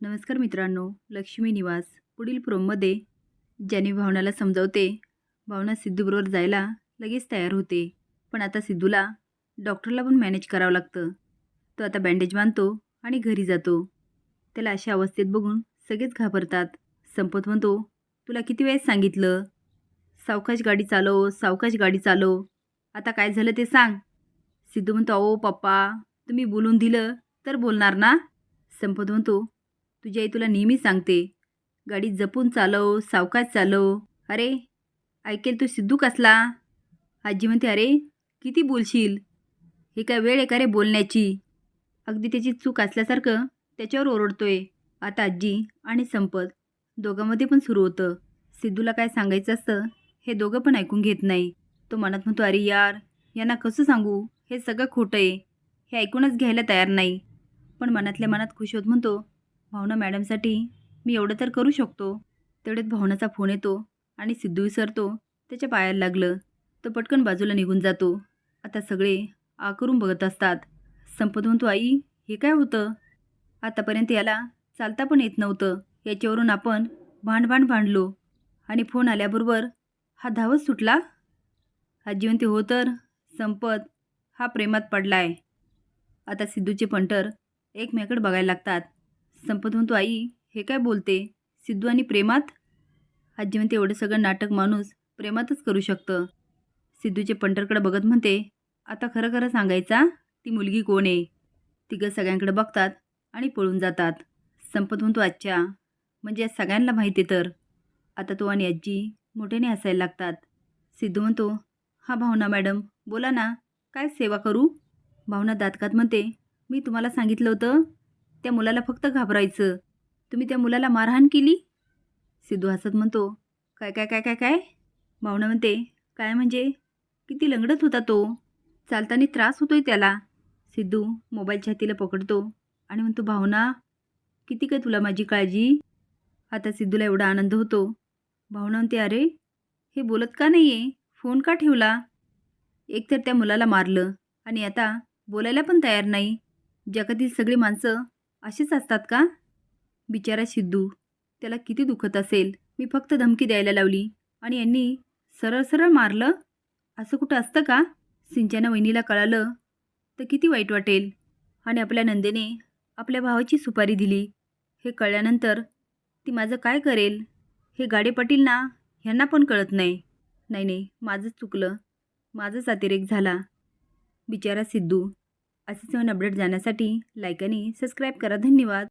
नमस्कार मित्रांनो लक्ष्मी निवास पुढील प्रोममध्ये ज्याने भावनाला समजावते भावना सिद्धूबरोबर जायला लगेच तयार होते. पण आता सिद्धूला डॉक्टरला पण मॅनेज करावं लागतं. तो आता बँडेज बांधतो आणि घरी जातो. त्याला अशा अवस्थेत बघून सगळेच घाबरतात. संपत म्हणतो तुला किती वेळेस सांगितलं? सावकाश गाडी चालव सावकाश गाडी चालव आता काय झालं ते सांग. सिद्धू म्हणतो अहो पप्पा तुम्ही बोलून दिलं तर बोलणार ना? संपत म्हणतो तुझी आई तुला नेहमी सांगते गाडी जपून चालव सावकाश चालव. अरे ऐकेल तू सिद्धू कसला? आजी म्हणते अरे किती बोलशील? हे काय वेळ आहे का रे बोलण्याची. अगदी त्याची चूक असल्यासारखं त्याच्यावर ओरडतोय. आता आजी आणि संपत दोघांमध्ये पण सुरू होतं. सिद्धूला काय सांगायचं असतं हे दोघं पण ऐकून घेत नाही. तो मनात म्हणतो अरे यार यांना कसं सांगू? हे सगळं खोटं आहे. हे ऐकूनच घ्यायला तयार नाही. पण मनातल्या मनात खुश होत म्हणतो भावना मॅडमसाठी मी एवढं तर करू शकतो. तेवढ्यात भावनाचा फोन येतो आणि सिद्धू विसरतो. त्याच्या पायाला लागलं. तो पटकन बाजूला निघून जातो. आता सगळे आ करून बघत असतात. संपत म्हणतो आई हे काय होतं? आतापर्यंत याला चालता पण येत नव्हतं. याच्यावरून आपण भांडभांड भांडलो. आणि फोन आल्याबरोबर हा धावत सुटला? आजी म्हणते हो तर संपत हा प्रेमात पडलाय. आता सिद्धूचे पंटर एकमेकडे बघायला लागतात. संपत म्हणतो आई हे काय बोलते? सिद्धू आणि प्रेमात? आजी म्हणते एवढं सगळं नाटक माणूस प्रेमातच करू शकतं. सिद्धूचे पंढरकडे बघत म्हणते आता खरं खरं सांगायचा ती मुलगी कोण आहे? तिघं सगळ्यांकडे बघतात आणि पळून जातात. संपत म्हणतो आजच्या म्हणजे या सगळ्यांना माहिती आहे तर. आता तो आणि आजी मोठ्याने हसायला लागतात. सिद्धू म्हणतो हा भावना मॅडम बोला ना काय सेवा करू? भावना दातकात म्हणते मी तुम्हाला सांगितलं होतं त्या मुलाला फक्त घाबरायचं. तुम्ही त्या मुलाला मारहाण केली? सिद्धू हसत म्हणतो काय काय काय काय काय? भावना म्हणते काय म्हणजे? किती लंगडत होता तो. चालताना त्रास होतोय त्याला. सिद्धू मोबाईलच्या हातीला पकडतो आणि म्हणतो भावना किती काय तुला माझी काळजी? आता सिद्धूला एवढा आनंद होतो. भावना म्हणते अरे हे बोलत का नाही आहे फोन का ठेवला? एकतर त्या मुलाला मारलं आणि आता बोलायला पण तयार नाही. जगातील सगळी माणसं अशीच असतात का? बिचारा सिद्धू त्याला किती दुखत असेल. मी फक्त धमकी द्यायला लावली. आणि यांनी सरळ सरळ मारलं? असं कुठं असतं का? सिंचना वहिनीला कळालं तर किती वाईट वाटेल. आणि आपल्या नंदेने आपल्या भावाची सुपारी दिली. हे कळल्यानंतर ती माझं काय करेल? हे गाडे पाटील ना ह्यांना पण कळत नाही. नाही नाही माझंच चुकलं. माझंच अतिरेक झाला. बिचारा सिद्धू असेच नवीन अपडेट जाण्यासाठी लाईक आणि सबस्क्राईब करा. धन्यवाद.